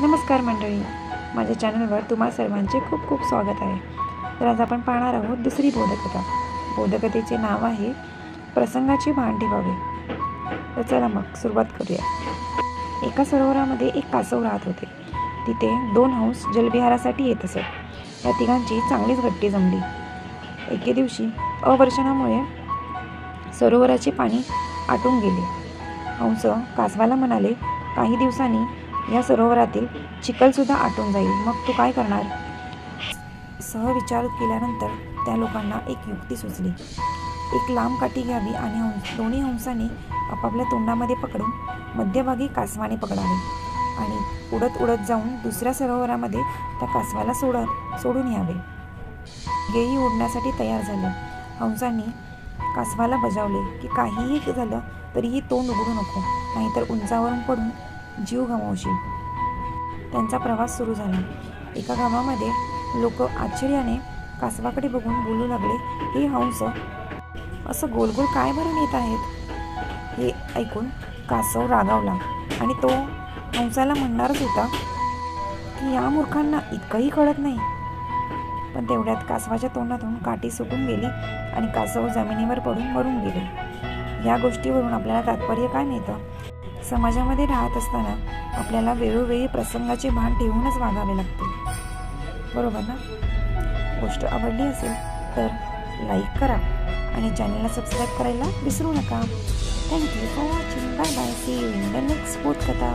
नमस्कार मंडळी. माझ्या चॅनलवर तुम्हा सर्वांचे खूप खूप स्वागत आहे. तर आज आपण पाहणार आहोत दुसरी बोधकथा. बोधकथेचे नाव आहे प्रसंगाची भान ठेवावे तर चला मग सुरुवात करूया. एका सरोवरामध्ये एक कासव राहत होते. तिथे दोन हंस जलविहारासाठी येत असत. या तिघांची चांगलीच गट्टी जमली. एके दिवशी अवर्षणामुळे सरोवराचे पाणी आटून गेले. हंस कासवाला म्हणाले काही दिवसांनी या सरोवरातील चिखलसुद्धा आटून जाईल. मग तू काय करणार? सहविचार केल्यानंतर त्या लोकांना एक युक्ती सुचली. एक लांब काठी घ्यावी आणि हंस दोन्ही हंसाने आपापल्या तोंडामध्ये पकडून मध्यभागी कासवाने पकडावे आणि उडत उडत जाऊन दुसऱ्या सरोवरामध्ये त्या कासवाला सोड सोडून यावे. गेही उडण्यासाठी तयार झाले. हंसांनी कासवाला बजावले की काहीही झालं तरीही तोंड उघडू नको नाहीतर उंचावरून पडून जीव गमावशील. त्यांचा प्रवास सुरू झाला. एका गावामध्ये लोक आश्चर्याने कासवाकडे बघून बोलू लागले हे हंस असं गोल गोल काय भरून येत आहेत? हे ऐकून कासव रागावला आणि तो हंसाला म्हणणारच होता की या मूर्खांना इतकंही कळत नाही. पण तेवढ्यात कासवाच्या तोंडातून काठी सुटून गेली आणि कासव जमिनीवर पडून मरून गेले. या गोष्टीवरून आपल्याला तात्पर्य काय मिळतं? समाजामध्ये राहत असताना आपल्याला वेळोवेळी प्रसंगाचे भान ठेवूनच वागावे लागते. बरोबर ना? गोष्ट आवडली असेल तर लाईक करा आणि चॅनलला सबस्क्राईब करायला विसरू नका. Thank you for watching bye bye see you in the next कथा